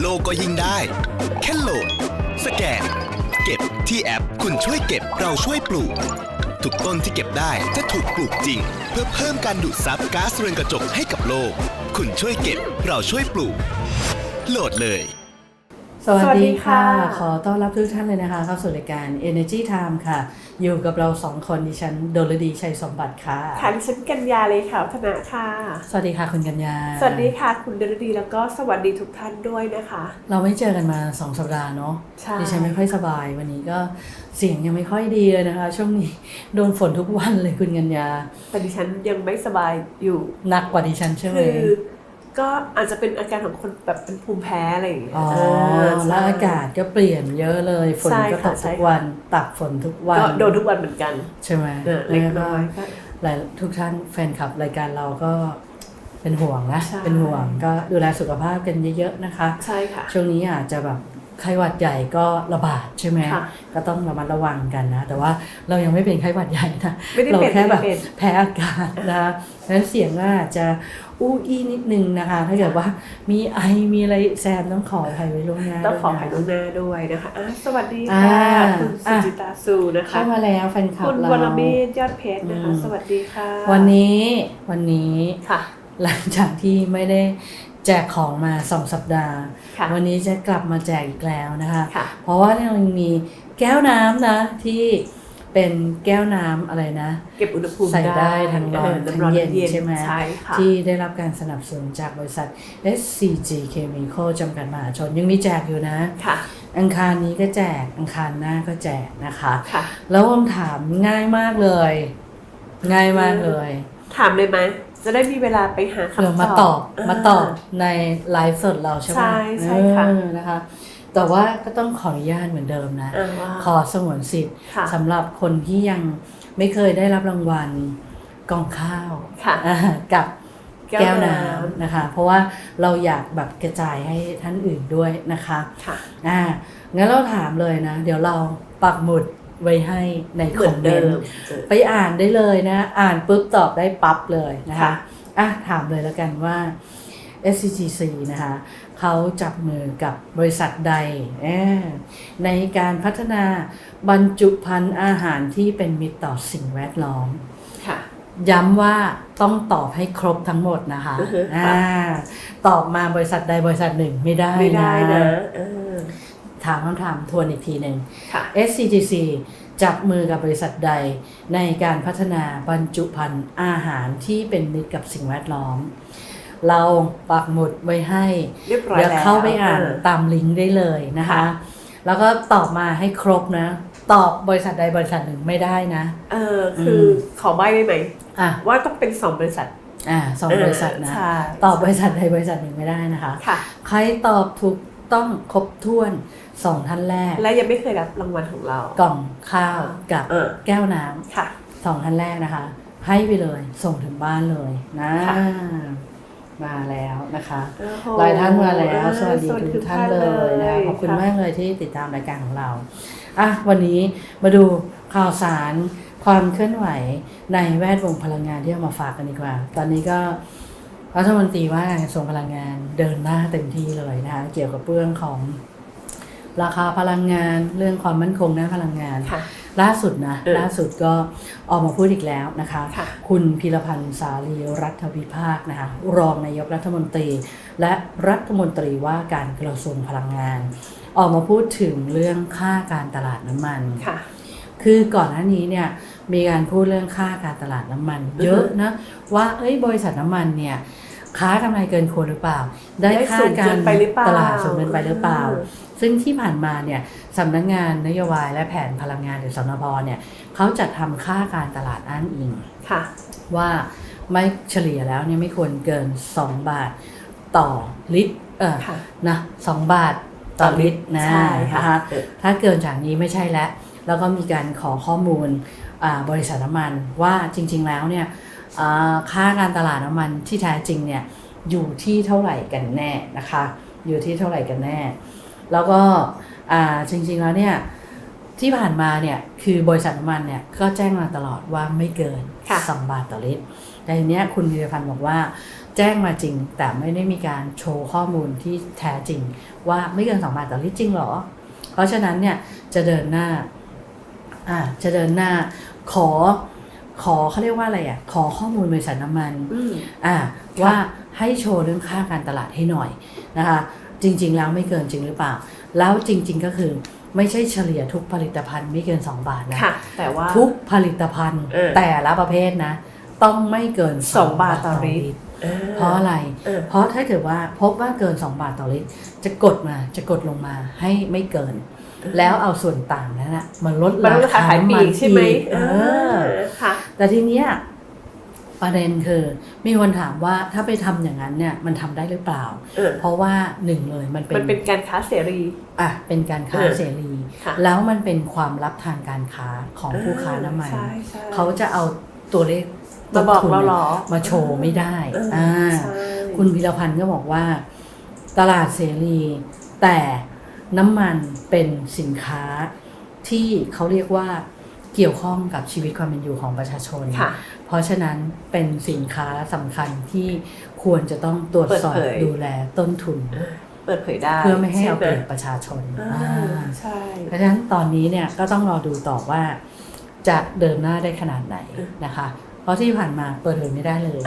โลก็ยิ่งได้ แค่โหลด สแกน เก็บที่แอป คุณช่วยเก็บเราช่วยปลูก ทุกต้นที่เก็บได้จะถูกปลูกจริง เพื่อเพิ่มการดูดซับก๊าซเรือนกระจกให้กับโลก คุณช่วยเก็บเราช่วยปลูก โหลดเลย สวัสสวัสดีดีค่ะค่ะ ขอต้อนรับทุกท่านเลยนะคะ เข้าสู่รายการ Energy Time ค่ะ อยู่กับเราสองคนดิฉันโดลดีชัยสมบัติค่ะค่ะดิฉันกัญญาเลยค่ะวัฒนะค่ะ สวัสดีค่ะคุณกัญญา สวัสดีค่ะคุณเดรดีแล้วก็สวัสดีทุกท่านด้วยนะคะ เราไม่เจอกันมาสองสัปดาห์เนาะใช่ดิฉันไม่ค่อยสบายวันนี้ก็เสียงยังไม่ค่อยดีเลยนะคะ ช่วงนี้โดนฝนทุกวันเลยคุณกัญญาแต่ดิฉันยังไม่สบายอยู่หนักกว่าดิฉันใช่ไหมคือ ก็อาจจะเป็นอาการของคนแบบเป็นภูมิแพ้อะไรอย่างเงี้ยอ๋อเออแล้วอากาศก็เปลี่ยนเยอะเลย ฝนใช่ก็ตค่ะกใช่ทุกค่ะวันตักฝนทุกวัน ก็โดนทุกวันเหมือนกัน ใช่ไหมเออเล็กน้อยก็หลายทุกท่านแฟนคลับรายการเราก็เป็นห่วงนะใช่เป็นห่วงก็ดูแลสุขภาพกันเยอะๆนะคะ ใช่ค่ะ ช่วงนี้อาจจะแบบ ไข้หวัดใหญ่ก็ระบาดใช่ไหมค่ะก็ต้องระมัดระวังกันนะ แต่ว่าเรายังไม่เป็นไข้หวัดใหญ่นะไม่ได้เราเป็นแค่แบบไม่ได้เป็นแพ้อากาศนะคะดังนั้นเสียงก็อาจจะอู้อี้นิดนึงนะคะ ถ้าเกิดว่ามีไอมีอะไรแซมต้องขออภัยไว้ล่วงหน้าต้องขอด้วยนะถ่ายล่วงหน้าด้วยนะคะอะสวัสดีอ่าค่ะคุณสุอะจิตาสูนะคะเข้ามาแล้วแฟนคลับคุณเราวรเมธยอดเพชรนะคะอืมสวัสดีค่ะ วันนี้วันนี้ค่ะหลังจากที่ไม่ได้ แจกของมาสองสัปดาห์ค่ะวันนี้จะกลับมาแจกอีกแล้วนะคะค่ะเพราะว่าเรายังมีแก้วน้ำนะที่เป็นแก้วน้ำอะไรนะ เก็บอุณหภูมิใส่ได้ทั้งร้อนเทั้งเย็นใช่ไหมใช่ค่ะที่ได้รับการสนับสนุนจากบริษัท SCG Chemical จำกัดมหาชนยังมีแจกอยู่นะค่ะอังคารนี้ก็แจกอังคารหน้าก็แจกนะคะค่ะแล้วคำถามง่ายมากเลย ง่ายมากเลย ถามเลยไหม จะได้มีเวลาไปหาเดี๋ยวคำตอบ มาตอบามาตอบในไลฟ์สดเราใช่ไหมใช่ใช่ค่ะเออนะคะ แต่ว่าก็ต้องขออนุญาตเหมือนเดิมนะอ่าว่าขอสงวนสิทธิ์ค่ะสำหรับคนที่ยังไม่เคยได้รับรางวัลกล่องข้าวค่ะอ่ากับแก้วแก้วน้น้ำำนะคะ เพราะว่าเราอยากแบบกระจายให้ท่านอื่นด้วยนะคะ ค่ะอ่างั้นเราถามเลยนะ เดี๋ยวเราปักหมุด ไว้ให้ในเหคมืออนมเมเดินมต์ไปอ่านได้เลยนะ อ่านปุ๊บตอบได้ปั๊บเลยนะคะค่ะอะถามเลยแล้วกันว่า SCGC นะคะเขาจับมือกับบริษัทใดเอ้อในการพัฒนาบรรจุภัณฑ์อาหารที่เป็นมิตรต่อสิ่งแวดล้อมค่ะย้ำว่าต้องตอบให้ครบทั้งหมดนะคะอือฮึอ่าตอบมาบริษัทใดบริษัทหนึ่งไม่ได้ไม่ได้นะนะเออ ถามคำถามทวนอีกทีหนึ่งค่ะ SCGC จับมือกับบริษัทใดในการพัฒนาบรรจุภัณฑ์อาหารที่เป็นมิตรกับสิ่งแวดล้อม เราปักหมุดไว้ให้เรียบร้อยเดี๋ยวแล้วเข้าไปอ่านเตามลิงก์ได้เลยนะคะ ค่ะ แล้วก็ตอบมาให้ครบนะ ตอบบริษัทใดบริษัทหนึ่งไม่ได้นะ เออคืออขอใบได้ไหม อะว่าต้องเป็นสองบริษัทอะสองบริษัทนะใช่ตอบบริษัทใดบริษัทหนึ่งไม่ได้นะคะ ค่ะ ใครตอบถูก ต้องครบถ้วนสองท่านแรก และยังไม่เคยรับรางวัลของเรา กล่องข้าวกับเออแก้วน้ำค่ะสองท่านแรกนะคะ ให้ไปเลยส่งถึงบ้านเลยนะค่ะมาแล้วนะคะโอ้โหลายท่านมาแล้วเออสวัสดีทุกท่านเลยนะขอบคุณมากเลยที่ติดตามรายการของเราอะวันนี้มาดูข่าวสารความเคลื่อนไหวในแวดวงพลังงานที่เอามาฝากกันดีกว่า ตอนนี้ก็ รัฐมนตรีว่าการกระทรวงพลังงานเดินหน้าเต็มที่เลยนะคะเกี่ยวกับเรื่องของราคาพลังงานเรื่องความมั่นคงด้านพลังงานค่ะล่าสุดนะเออล่าสุดก็ออกมาพูดอีกแล้วนะคะค่ะคุณพิรพันธ์สาลีรัฐวิภาคนะคะรองนายกรัฐมนตรี และรัฐมนตรีว่าการกระทรวงพลังงาน ออกมาพูดถึงเรื่องค่าการตลาดน้ำมันค่ะคือก่อนหน้านี้เนี่ยมีการพูดเรื่องค่าการตลาดน้ำมัน เยอะนะว่าเอ้ยบริษัทน้ำมันเนี่ย ค้ากำไรเกินควรหรือเปล่า ได้ได้ค่าสูงกาเกิรนไปหรือเปล่า ตลาดสูงเกินไปหรือเปล่าเออซึ่งที่ผ่านมาเนี่ยสำนักงานนโยบายและแผนพลังงานหรือสนพเนี่ยเขาจัดทำค่าการตลาดอ้างอิง ค่ะ ว่าไม่เฉลี่ยแล้วเนี่ยไม่ควรเกิน 2 บาทต่อลิตรเออค่ะ นะสองบาทต่อลิตรนะใช่ค่ะนะคะถ้าเกินจากนี้ไม่ใช่แล้ว แล้วก็มีการขอข้อมูลอ่าบริษัทน้ำมันว่าจริง ๆ แล้วเนี่ยอ่า ค่าการตลาดน้ำมันที่แท้จริงเนี่ยอยู่ที่เท่าไหร่กันแน่นะคะ อยู่ที่เท่าไหร่กันแน่ แล้วก็อ่าจริงๆแล้วเนี่ยที่ผ่านมาเนี่ยคือบริษัทน้ำมันเนี่ยก็แจ้งมาตลอดว่าไม่เกินค่ะ2บาทต่อลิตรแต่ทีเนี้ยคุณธีรพันธ์บอกว่า แจ้งมาจริงแต่ไม่ได้มีการโชว์ข้อมูลที่แท้จริง ว่าไม่เกิน2บาทต่อลิตรจริงเหรอ เพราะฉะนั้นเนี่ยจะเดินหน้าอ่าจะเดินหน้าขอ ขอเขาเรียกว่าอะไรอะ ขอข้อมูลบริษัทน้ำมันอืมอ่าว่าให้โชว์เรื่องค่าการตลาดให้หน่อยนะคะ จริง ๆ แล้วไม่เกินจริงหรือเปล่า แล้วจริง ๆ ก็คือไม่ใช่เฉลี่ยทุกผลิตภัณฑ์ไม่เกิน 2 บาทนะค่ะแต่ว่าทุกผลิตภัณฑ์เออแต่ละประเภทนะ ต้องไม่เกินสองบาทต่อลิตรออเพราะอะไรเออเพราะถ้าเกิดว่าพบว่าเกิน 2 บาทต่อลิตรจะกดมาจะกดลงมาให้ไม่เกิน แล้วเอาส่วนต่างนั้นนะมาลดมันราคาขายปลีกใช่ไหมอีกเออค่ะ แต่ทีเนี้ยประเด็นคือมีคนถามว่าถ้าไปทำอย่างนั้นเนี่ยมันทำได้หรือเปล่าเออเพราะว่าหนึ่งเลยมันเป็นมันเป็นการค้าเสรีอะเป็นการค้าเออเสรีค่ะแล้วมันเป็นความลับทางการค้าของผู้ค้าน้ำมันใช่ใช่เขาจะเอาตัวเลขมาบอกต้นทุนเราเหรอมาโชว์ไม่ได้เอออ่าใช่คุณพิรพันธ์ก็บอกว่า ตลาดเสรี แต่ น้ำมันเป็นสินค้าที่เขาเรียกว่าเกี่ยวข้องกับชีวิตความเป็นอยู่ของประชาชนค่ะเพราะฉะนั้นเป็นสินค้าสำคัญที่ควรจะต้องตรวจสอบเปิดเผยดูแลต้นทุน เปิดเผยได้เพื่อไม่ให้เอาเปช่รียบประชาชนอ่าอ่าใช่เพราะฉะนั้นตอนนี้เนี่ยก็ต้องรอดูต่อว่าจะเดินหน้าได้ขนาดไหนนะคะ เพราะที่ผ่านมาเปิดเผยไม่ได้เลย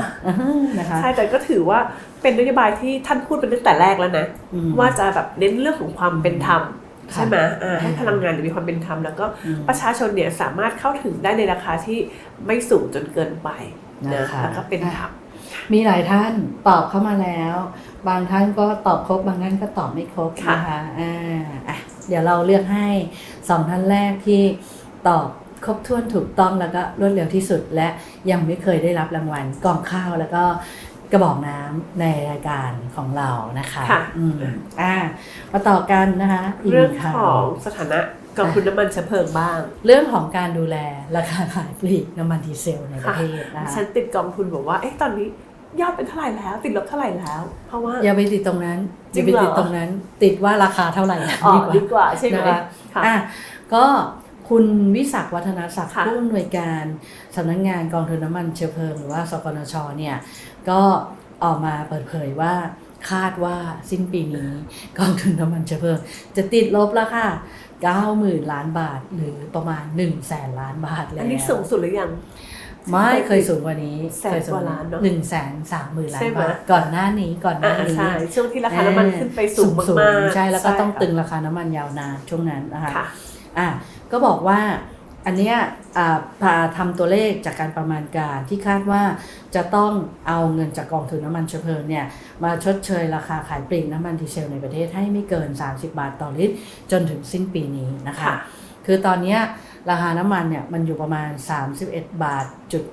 นะคะใช่แต่ก็ถือว่าเป็นนโยบายที่ท่านพูดเป็นตั้งแต่แรกแล้วนะอืมว่าจะแบบเน้นเรื่องของความเป็นธรรมค่ะใช่ไหมอ่าให้อืมพลังงานมีความเป็นธรรมแล้วก็อืมประชาชนเนี่ยสามารถเข้าถึงได้ในราคาที่ไม่สูงจนเกินไปนะนะคะแล้วก็เป็นธรรมมีหลายท่านตอบเข้ามาแล้ว บางท่านก็ตอบครบ บางท่านก็ตอบไม่ครบค่ะนะคะอ่าอะเดี๋ยวเราเลือกให้สองท่านแรกที่ตอบ ครบถ้วนถูกต้องแล้วก็รวดเร็วที่สุด และยังไม่เคยได้รับรางวัลกล่องข้าวแล้วก็กระบอกน้ำในรายการของเรานะคะค่ะ อืมอ่ามาต่อกันนะคะกเรื่องข่าขวองสถานะกองทุนน้ำมันเชื้อเพลิงบ้าง เรื่องของการดูแลราคาขายปลีกน้ำมันดีเซลในประเทศนะคะฉันติดกองทุนบอกว่า เอ๊ะตอนนี้ยอดเป็นเท่าไหร่แล้ว ติดลบเท่าไหร่แล้ว เพราะว่า อย่าไปติดตรงนั้นจอริย่างไปเหรอ ติดตรงนั้น ติดว่าราคาเท่าไหร่อ๋อดีกว่าดีกว่าใช่ไหมนะคะค่ะ อะก็ คุณวิศักดิ์วัฒนศักดิ์ค่ะผู้อำนวยการสำนักงานกองทุนน้ำมันเชื้อเพลิงหรือว่าสกนชเนี่ยก็ออกมาเปิดเผยว่าคาดว่าสิ้นปีนี้กองทุนน้ำมันเชื้อเพลิงจะติดลบแล้วค่ะ90,000 ล้านบาทหรือประมาณ1แสนล้านบาทแล้วอันนี้สูงสุดหรือยัง ไม่เคยสูงกว่านี้แสนกว่าล้านเนอะหนึ่งแสนสามหมื่นล้าใช่นไหมบาทก่อนหน้านี้ก่อนหอ่าน้านี้ใช่ช่วงที่ราคาน้ำมันขึ้นไปสูงมากๆใช่แล้วก็ต้องค่ะตึงราคาน้ำมันยาวนานช่วงนั้นนะคะค่ะ อะก็บอกว่าอันเนี้ยอ่าพาทำตัวเลขจากการประมาณการที่คาดว่าจะต้องเอาเงินจากกองทุนน้ำมันเชื้อเพลิงเนี่ยมาชดเชยราคาขายปลีกน้ำมันดีเซลในประเทศให้ไม่เกิน 30 บาทต่อลิตร จนถึงสิ้นปีนี้นะคะ คือตอนเนี้ยราคาน้ำมันเนี่ยมันอยู่ประมาณ 31 บาทจุด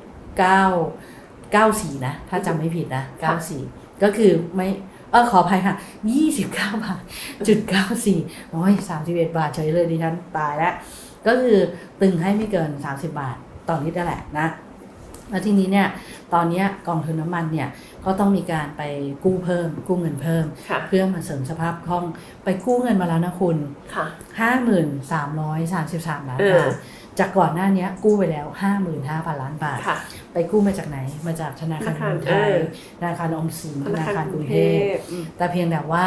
9 94 นะ ถ้าจำไม่ผิดนะ 94 ก็คือไม่ เออขออภัยค่ะ 29 บาทจุด94โอ้ย31บาทเฉยเลยดิฉันตายแล้ว ก็คือตึงให้ไม่เกิน 30 บาทต่อลิตรนั่นแหละนะแล้วทีนี้เนี่ยตอนเนี้ยกองทุนน้ำมันเนี่ยก็ต้องมีการไปกู้เพิ่ม กู้เงินเพิ่มค่ะเพื่อมาเสริมสภาพคล่องไปกู้เงินมาแล้วนะคุณค่ะ53,33ล้านเออบาท จากก่อนหน้าเนี้ยกู้ไปแล้ว 55,000 ล้านบาทค่ะไปกู้มาจากไหน มาจากธนาคารกรุงไทยเออธนาคารออมสินธธนานาคารคารกกรุรุงงเทเทพพอืมแต่เพียงแต่ว่า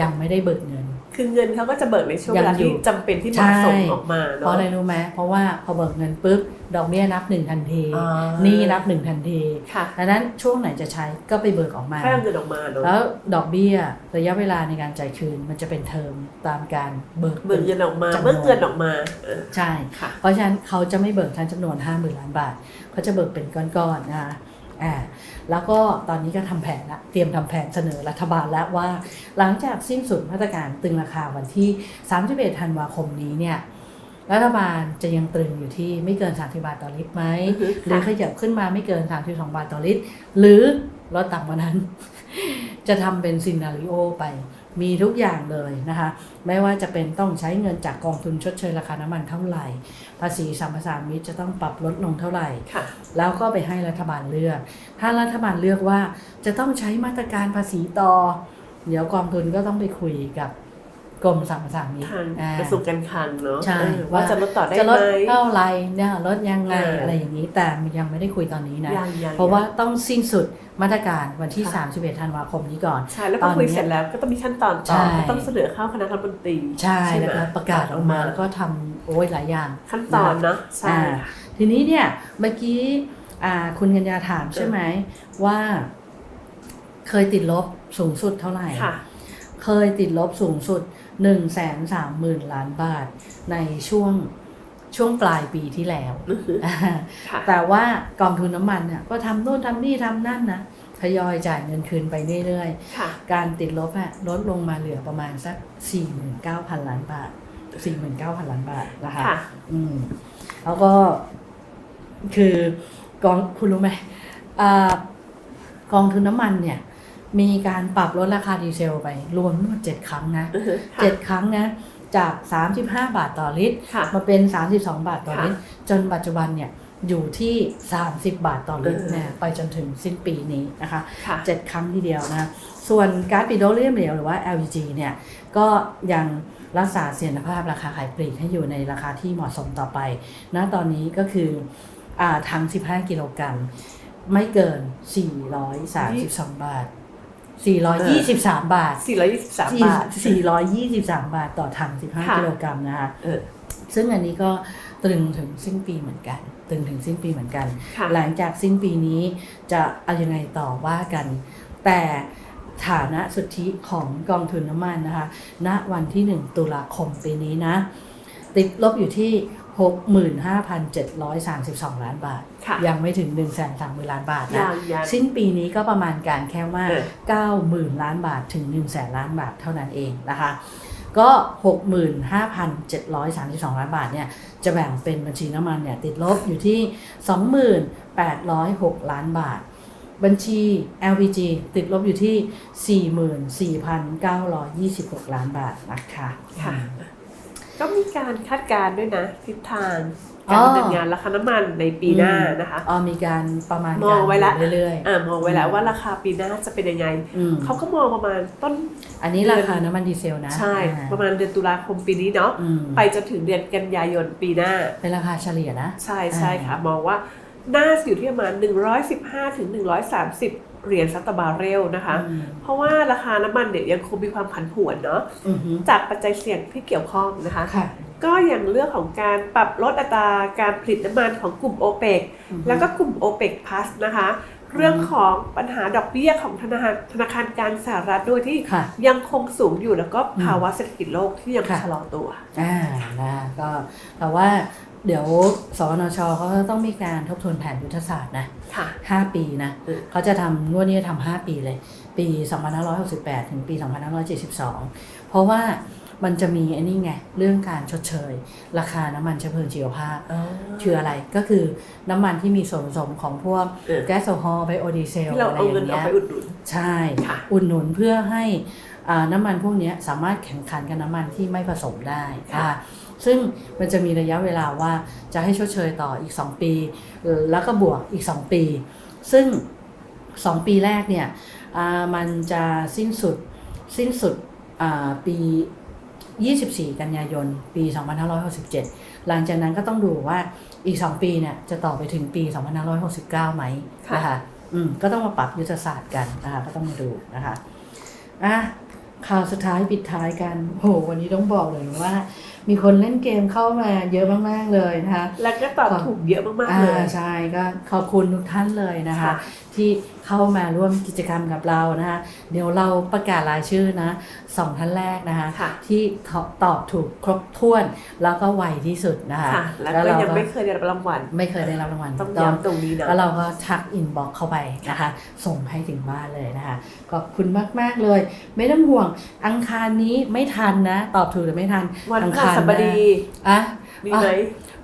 ยังไม่ได้เบิกเงิน คือเงินเขาก็จะเบิกในช่วงเวลายังอยู่ที่จำเป็นที่เหมาะสมใช่ออกมาเพเนาะราะอะไรรู้ไหมเพราะว่าพอเบิกเงินปุ๊บดอกเบี้ยนับหนึ่งทันทีอ่าหนี่นับหนึ่งทันทีค่ะดังนั้นช่วงไหนจะใช้ก็ไปเบิกออกมาให้เอาเงินออกมาเนาะแล้วดอกเบี้ยระยะเวลาในการจ่ายคืนมันจะเป็นเทอมตามการเบิกเบิกเงินออกมาจำนวนเมื่อเงินออกมาเออใช่ค่ะเพราะฉะนั้นเขาจะไม่เบิกทั้งจำนวน5 0,000ล้านบาทเขาจะเบิกเป็นก้อนๆนะคะอ่า แล้วก็ตอนนี้ก็ทำแผนละเตรียมทำแผนเสนอรัฐบาลแล้วว่า หลังจากสิ้นสุดมาตรการตึงราคาวันที่ 31 ธันวาคมนี้เนี่ยรัฐบาลจะยังตรึงอยู่ที่ไม่เกิน 30 บาทต่อลิตรไหมอือฮึหรือค่ะขยับขึ้นมาไม่เกิน 32 บาทต่อลิตร หรือลดต่ำกว่านั้น จะทำเป็นซินาริโอไป มีทุกอย่างเลยนะคะ ไม่ว่าจะเป็นต้องใช้เงินจากกองทุนชดเชยราคาน้ำมันเท่าไหร่ ภาษีสัมปทานมิตรจะต้องปรับลดลงเท่าไหร่ค่ะแล้วก็ไปให้รัฐบาลเลือก ถ้ารัฐบาลเลือกว่าจะต้องใช้มาตรการภาษีต่อ เดี๋ยวกองทุนก็ต้องไปคุยกับ กรมสรรพสามิตทางอ่ากระทรวงการคลังเนาะใช่เออว่าจะลดต่อได้จะไหลมดเท่าไหรเนี่ยลดยังไงเออออะไรอย่างนี้ แต่ยังไม่ได้คุยตอนนี้นะยังยังเพราะว่าต้องสิ้นสุดมาตรการวันที่ค่ะ31 ธันวาคมนี้ก่อน ใช่ แล้วตก็อนคุยเนี้ยเสร็จแล้วก็ต้องมีขั้นตอนต่อใช่ก็ต้องเสนอเข้าคณะรัฐมนตรี ใช่ไหมแล้วก็ประกาศออกมาแล้วก็ทำโอ้ยหลายอย่าง ขั้นตอนเนาะใช่อ่าทีนี้เนี่ยเมื่อกี้อ่าคุณกัญญาถามใช่ไหมว่า เคยติดลบสูงสุดเท่าไหร่ค่ะ เคยติดลบสูงสุด1นึ่งแสนสามหมื่นล้านบาท ในช่วงช่วงปลายปีที่แล้วอือฮึอ่าค่ะแต่ว่ากองทุนน้ำมันเนี่ยก็ทำโน่นทำนี่ทำนั่นนะทยอยจ่ายเงินคืนไปเรื่อยๆค่ะการติดลบอะลดลงมาเหลือประมาณสัก 49,000 ล้านบาท 49,000 ล้านบาทนะคะค่ะอืมแล้วก็คือกองคุณรู้ไหมอากองทุนน้ำมันเนี่ย มีการปรับลดราคาดีเซลไป รวมทั้งหมด7ครั้งนะอือฮึค่ะเจ็ดครั้งนะจาก 35 บาทต่อลิตรค่ะมาเป็น 32 บาทต่อค่ะลิตร จนปัจจุบันเนี่ยอยู่ที่ 30 บาทต่อลิตรเออเนี่ยไปจนถึงสิ้นปีนี้นะคะค่ะเจ็ดครั้งทีเดียวนะ ส่วนก๊าซปิโตรเลียมเหลวหรือว่า LPG เนี่ยก็ยังรักษาเสถียรภาพราคาขายปลีกให้อยู่ในราคาที่เหมาะสมต่อไปณตอนนี้ก็คืออ่าถัง15 กิโลกรัมไม่เกิน 432 บาท 423 บาท 423 บาท 423 บาทต่อถัง 15ค่ะกิโลกรัมนะคะเออซึ่งอันนี้ก็ตรึงถึงสิ้นปีเหมือนกัน ตรึงถึงสิ้นปีเหมือนกันค่ะหลังจากสิ้นปีนี้จะเอายังไงต่อว่ากัน แต่ฐานะสุทธิของกองทุนน้ำมันนะคะ ณ วันที่ 1 ตุลาคมปีนี้นะ ติดลบอยู่ที่ 65,732 ล้านบาทค่ะยังไม่ถึง 1 3 0 0 0 0ล้านบาทยันะงยังสิ้นปีนี้ก็ประมาณการแค่ว่าเออ90,000 ล้านบาทถึง1 0 0 0 0 0ล้านบาทเท่านั้นเองนะคะก็ 65,732 ล้านบาทเนี่ยจะแบ่งเป็นบัญชีน้ำมันเนี่ยติดลบอยู่ที่ 2806ล้านบาท บัญชี LPG ติดลบอยู่ที่ 44,926 ล้านบาทนะคะค่ะ ก็มีการคาดการณ์ด้วยนะทิศทางอ๋การอดำเนินงานราคาน้ำมันในปีหน้านะคะอ๋อมีการประมาณมองไว้ละการเรื่อยอ่ามองไว้แล้วว่าราคาปีหน้าจะเป็นยังไงๆอืมเขาก็มองประมาณต้น อันนี้ราคาน้ำมันดีเซลนะใช่อ่าประมาณเดือนตุลาคมปีนี้เนาะอืมไปจนถึงเดือนกันยายนปีหน้า เป็นราคาเฉลี่ยนะ ใช่ใช่ค่ะมองว่าน่าจะอยู่ที่ประมาณ115ถึง130 เหรียญซัตบาร์เรลนะคะอืมเพราะว่าราคาน้ำมันเนี่ยยังคงมีความผันผวนเนาะอือฮึจากปัจจัยเสี่ยงที่เกี่ยวข้องนะคะค่ะก็อย่างเรื่องของการปรับลดอัตราการผลิตน้ำมันของกลุ่มโอเปกอือฮึแล้วก็กลุ่มโอเปกพลัสนะคะ เรื่องของปัญหาดอกเบี้ยของธนาคารธนาคารกลางสหรัฐด้วยที่ค่ะยังคงสูงอยู่แล้วก็ภาวะเศรษฐกิจโลกที่ยังค่ะชะลอตัวอ่านะก็แต่ว่า เดี๋ยวสวนชเขาจะต้องมีการทบทวนแผนยุทธศาสตร์นะค่ะ5ปีนะอืมเขาจะทำงวดนี้จะทำ5ปีเลย ปี 2568 ถึงปี 2572 เพราะว่ามันจะมีไอันนี้ไง เรื่องการชดเชย ราคาน้ำมันเชื้อเพลิงชีวภาพคืออะไรก็คือน้ำมันที่มีส่วนผสมของพวกเออแก๊สโซฮอล์ไบโอดีเซลที่เราอะไรเอาอเงินย่างเอาเงี้ยไปอุดหนุนใช่ค่ะอุดหนุนเพื่อให้อ่าน้ำมันพวกเนี้ยสามารถแข่งขันกับน้ำมันที่ไม่ผสมได้ค่ะอ่า ซึ่งมันจะมีระยะเวลาว่าจะให้ชดเชยต่ออีก 2 ปีเอ่อแล้วก็บวกอีก 2 ปี ซึ่ง 2 ปีแรกเนี่ยอ่ามันจะสิ้นสุดสิ้นสุดอ่าปี 24 กันยายน ปี 2567 หลังจากนั้นก็ต้องดูว่าอีก 2 ปีเนี่ยจะต่อไปถึงปี 2569 ไหมค่ะนะคะอืมก็ต้องมาปรับยุทธศาสตร์กันนะคะก็ต้องมาดูนะคะอะข่าวสุดท้ายปิดท้ายกัน โห วันนี้ต้องบอกเลยว่า มีคนเล่นเกมเข้ามาเยอะมากๆเลยนะคะ แล้วก็ตอบถูกเยอะมากๆอ่าเลย ใช่ก็ขอบคุณทุกท่านเลยนะคะค่ะ ที่เข้ามาร่วมกิจกรรมกับเรานะคะ เดี๋ยวเราประกาศรายชื่อนะสองท่านแรกนะคะค่ะที่ตอบตอบถูกครบถ้วน แล้วก็ไวที่สุดนะคะค่ะแล้วแล้วก็เรายังก็ไม่เคยได้รับรางวัล ไม่เคยได้รับรางวัลต้องถูกย้ำตรงนี้นะแล้วเราก็ทักอินบ็อกเข้าไปนะคะ ส่งให้ถึงบ้านเลยนะคะขอบคุณมาก ๆ เลย ไม่ต้องห่วงอังคารนี้ไม่ทันนะ ตอบถูกหรือไม่ทันวันอังพฤคารหัสบดีอะมีไหม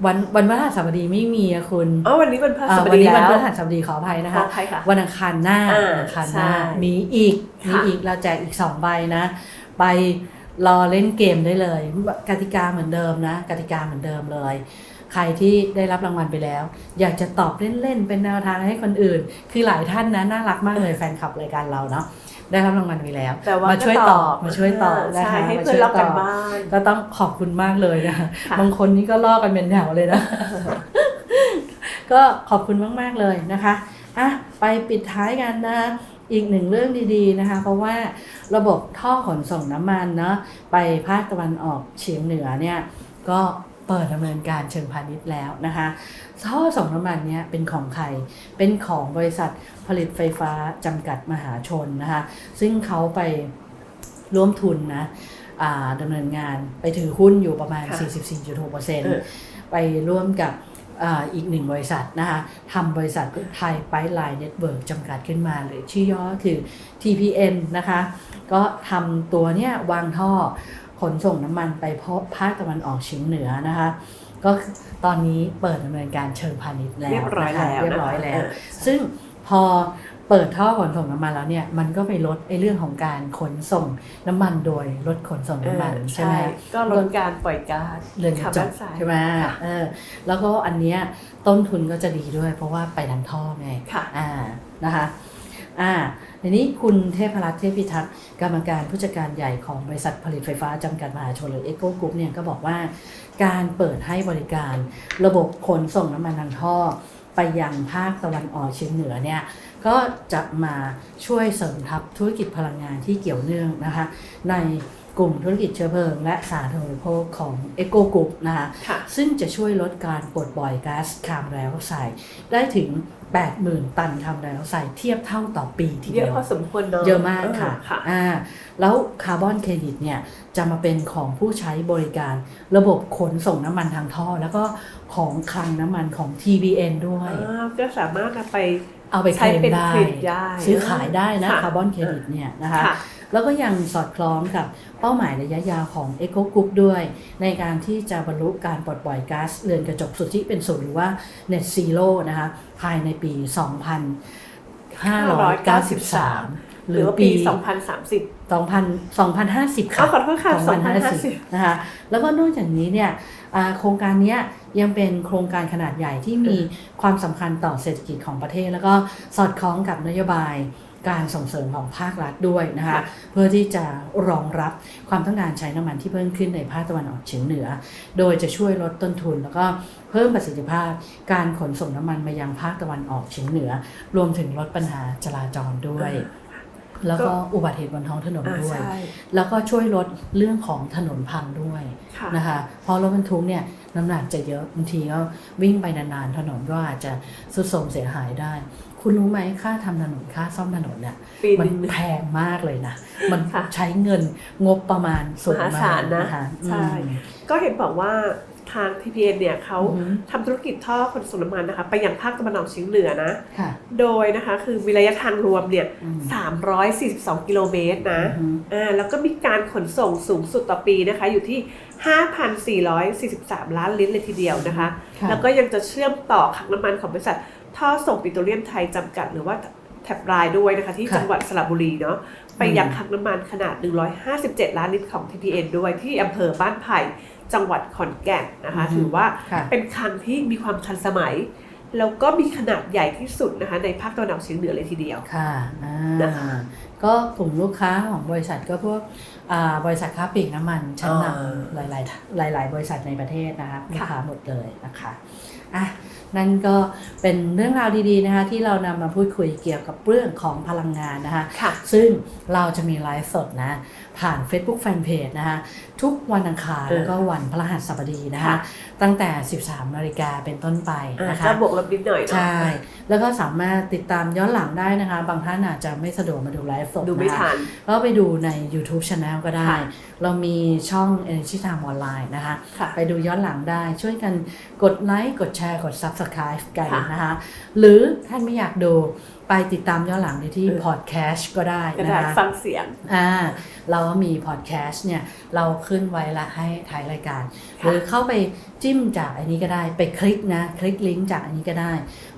วันวันพฤหัสบดีไม่มีอะคุณอ๋อวันนี้วันพฤหัอ่าสบวันดีนี้วันแล้วพฤหัสบดีขออภัยนะขอคะอภัยค่ะวันอังคารหน้าอ่าวันอังคารหน้าใช่มีอีกมีค่ะอีกเราแจกอีกสองใบนะ ไปรอเล่นเกมได้เลยกติกาเหมือนเดิมนะกติกาเหมือนเดิมเลย ใครที่ได้รับรางวัลไปแล้ว อยากจะตอบเล่นๆเป็นแนวทางให้คนอื่น คือหลายท่านนะน่ารักมากเลยแฟนคลับรายการเราเนาะ ได้รับรางวัลไปแล้วแต่ว่ามาช่วยก็ตอบมาช่วยตอบนะใช่คะให้มาเพื่อช่นวยรับตกันอบบ้านก็ต้องขอบคุณมากเลยนะค่ะบางคนนี่ก็ลอกกันเป็นแถวเลยนะ ก็ขอบคุณมากๆเลยนะคะอะไปปิดท้ายกันนะอีกหนึ่งเรื่องดีๆนะคะ เพราะว่าระบบท่อขนส่งน้ำมันเนาะไปภาคตะวันออกเฉียงเหนือเนี่ยก็ เปิดดำเนินการเชิงพาณิชย์แล้วนะคะท่อส่งน้ำมันเนี่ยเป็นของใคร เป็นของบริษัทผลิตไฟฟ้าจำกัดมหาชนนะคะซึ่งเขาไปร่วมทุนนะอ่าดำเนินงานไปถือหุ้นอยู่ประมาณค่ะ44.6%ไปร่วมกับอาอีกหนึ่งบริษัทนะคะทำบริษัทไทยไปไลน์เน็ตเวิร์กจำกัดขึ้นมาหรือชื่อย่อคือ TPN นะคะ ก็ทำตัวเนี้ยวางท่อ ขนส่งน้ำมันไปพบภาคตะวันออกเฉียงเหนือนะคะ ก็ตอนนี้เปิดดำเนินการเชิงพาณิชย์แล้วเรียบร้อยนะคะแล้วเรียบร้อยนะคะแล้วเออซึ่งพอเปิดท่อขนส่งน้ำมันแล้วเนี่ยมันก็ไปลดไอ้เรื่องของการขนส่งน้ำมันโดยรถขนส่งน้ำมันเออใช่ไหมก็ลดการปล่อยก๊าซเรือนกระจกคาร์บอนไซด์ใช่ไหมค่ะเออแล้วก็อันเนี้ยต้นทุนก็จะดีด้วย เพราะว่าไปทางท่อไงค่ะอ่านะคะ อ่าทีนี้คุณเทพรัตน์เทพพิทักษ์กรรมการผู้จัดการใหญ่ของบริษัทผลิตไฟฟ้าจำกัดมหาชนหรือเอ็กกรุ๊ปเนี่ยก็บอกว่า การเปิดให้บริการ ระบบขนส่งน้ำมันทางท่อ ไปยังภาคตะวันออกเฉียงเหนือเนี่ยก็จะมาช่วยเสริมทับธุรกิจพลังงานที่เกี่ยวเนื่องนะคะใน กลุ่มธุรกิจเชื้อเพลิง และสาธารณูปโภคของเอ o กกรุ๊ปนะคะค่ะซึ่งจะช่วยลดการปลดปล่อยก๊าซคาร์บอนไดออกไซด์ได้ถึง 80,000 ตันคาร์บอนไดออกไซด์เทียบเท่าต่อปีทีเยเดีอะยวพอสมควรเนอะเยอะมากค่ะเออค่ะอ่าแล้วคาร์บอนเครดิตเนี่ยจะมาเป็นของผู้ใช้บริการระบบขนส่งน้ำมันทางท่อ แล้วก็ของคลังน้ำมันของ TBN ด้วยอ่าก็สามารถนำไปเอาไปเคใช้ลมเป็นได้เครดิตได้ ซื้อขายได้นะค่ะคาร์บอนเครดิตเนี่ยนะคะค่ะ แล้วก็ยังสอดคล้องกับเป้าหมายระยะยาวของ e c o Group ด้วย ในการที่จะบรรลุการปลดปล่อยก๊าซเรือนกระจกสุทธิเป็นศูนย์หรือว่า Net Zero นะคะภายในปี 2593 หรือว่าปี 2030 2000 2050 ค่ะอ้าวขอโทษค่ะ2050 นะคะ แล้วก็นอกจากนี้เนี่ยอ่าโครงการเนี้ยยังเป็นโครงการขนาดใหญ่ที่มีความสำคัญต่อเศรษฐกิจของประเทศ แล้วก็สอดคล้องกับนโยบาย การส่งเสริมของภาครัฐด้วยนะคะค่ะเพื่อที่จะรองรับความต้องการใช้น้ำมันที่เพิ่มขึ้นในภาคตะวันออกเฉียงเหนือ โดยจะช่วยลดต้นทุน แล้วก็เพิ่มประสิทธิภาพ การขนส่งน้ำมันมายังภาคตะวันออกเฉียงเหนือ รวมถึงลดปัญหาจราจรด้วยแล้วก็อุบัติเหตุบนท้องถนนอ่าด้วยใช่แล้วก็ช่วยลดเรื่องของถนนพังด้วยค่ะนะคะเพราะรถบรรทุกเนี่ยน้ำหนักจะเยอะบางทีก็วิ่งไปนานๆถนนก็อาจจะสุดโทรมเสียหายได้ คุณรู้ไหมค่าทำถนนค่าซ่อมถนนเนี่ยปีมัหนนึ่งแพงมากเลยนะ มันค่ะใช้เงินงบประมาณสูงมหามากศาลนะนะคะใช่อืมก็เห็นบอกว่าทาง TPN เนี่ยเขาอือฮึทำธุรกิจท่อขนส่งน้ำมันนะคะ ไปยังภาคตะวันออกเฉียงเหนือนะค่ะโดยนะคะคือมีระยะทางรวมเนี่ยอืม342 กิโลเมตรนะอือฮึอ่าแล้วก็มีการขนส่งสูงสุดต่อปีนะคะ อยู่ที่ 5,443 ล้านลิตรเลยทีเดียวนะคะค่ะแล้วก็ยังจะเชื่อมต่อคลังน้ำมันของบริษัท ท่อส่งปิโตรเลียมไทยจำกัดหรือว่าแท็บรายด้วยนะคะ ที่ค่ะจังหวัดสระบุรีเนาะไปอืมยังคลังน้ำมันขนาด 157 ล้านลิตรของ TPN ด้วยที่อำเภอบ้านไผ่จังหวัดขอนแก่นนะคะ ถือว่าค่ะเป็นคลังที่มีความทันสมัย แล้วก็มีขนาดใหญ่ที่สุดนะคะ ในภาคตะวันออกเฉียงเหนือเลยทีเดียวค่ะอ่านะคะก็กลุ่มลูกค้าของบริษัทก็พวกอ่าบริษัทค้าปลีกน้ำมันชั้นนอ่าำหลาย ๆ หลาย ๆ บริษัทในประเทศนะคะลูกค่ะค้าหมดเลยนะคะอะ นั่นก็เป็นเรื่องราวดีๆนะคะที่เรานำมาพูดคุยเกี่ยวกับเรื่องของพลังงานนะคะค่ะซึ่งเราจะมีไลฟ์สดนะ ผ่าน Facebook Fanpage นะคะทุกวันอังคารเออแล้วก็วันพฤหัสบดีนะคะค่ะตั้งแต่ 13นาฬิกาเป็นต้นไปอ่านะคะจะบวกลบนิดหน่อยเนอะใช่ แล้วก็สามารถติดตามย้อนหลังได้นะคะ บางท่านอาจจะไม่สะดวกมาดูไลฟ์สดดูไม่นะคะทันก็ไปดูใน YouTube Channel ก็ได้ค่ะเรามีช่อง Energy Time ออนไลน์นะคะค่ะไปดูย้อนหลังได้ช่วยกันกดไลค์กดแชร์กด Subscribe กันค่ะนะคะ หรือท่านไม่อยากดู ไปติดตามย้อนหลังได้ที่เออพอดแคสต์ก็ได้ก็นะได้คะฟังเสียงอ่าเราก็มีพอดแคสต์เนี่ย เราขึ้นไว้ละให้ท้ายรายการหค่ะรือเข้าไปจิ้มจากอันนี้ก็ได้ไปคลิกนะ คลิกลิงก์จากอันนี้ก็ได้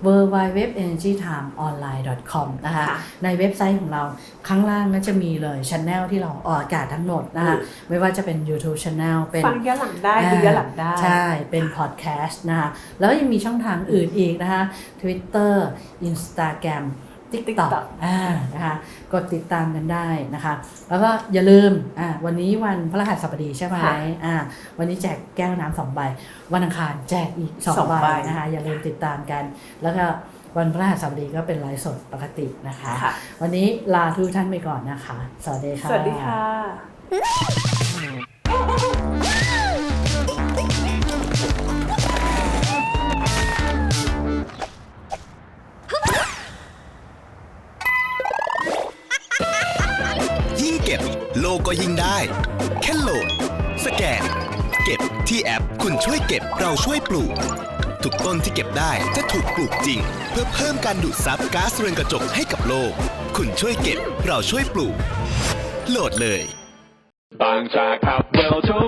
w w w e n e r g y t i m e o n l i n e c o m นะคะค่ะในเว็บไซต์ของเราข้างล่างก็จะมีเลยช anel ที่เราออกอากาศทั้งหมดนะคะอืมไม่ว่าจะเป็น YouTube Channel เป็นฟังย้อนหลังได้ดูย้อนหลังได้ ใช่ เป็นพอดแคสต์นะคะแล้วยังมีช่องทางอื่นอีกนะคะ Twitter Instagram TikTok TikTok อ่านะคะกดติดตามกันได้นะคะ แล้วก็อย่าลืมอ่าวันนี้วันพฤหัสบดีใช่ไหมค่ะอ่าวันนี้แจกแก้วน้ำสองใบ วันอังคารแจกอีกสองสองใบใบนะคะอย่าลืมติดตามกัน แล้วก็วันพฤหัสบดีก็เป็นไลฟ์สดปกตินะคะค่ะวันนี้ลาทุกท่านไปก่อนนะคะ สวัสดีค่ะ สวัสดีค่ะ ก็ยิ่งได้ แค่โหลด สแกน เก็บที่แอป คุณช่วยเก็บเราช่วยปลูก ทุกต้นที่เก็บได้จะถูกปลูกจริง เพื่อเพิ่มการดูดซับก๊าซเรือนกระจกให้กับโลก คุณช่วยเก็บเราช่วยปลูก โหลดเลย บางจากขับเร็วทุก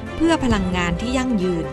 พื่อพลังงานที่ยั่งยืน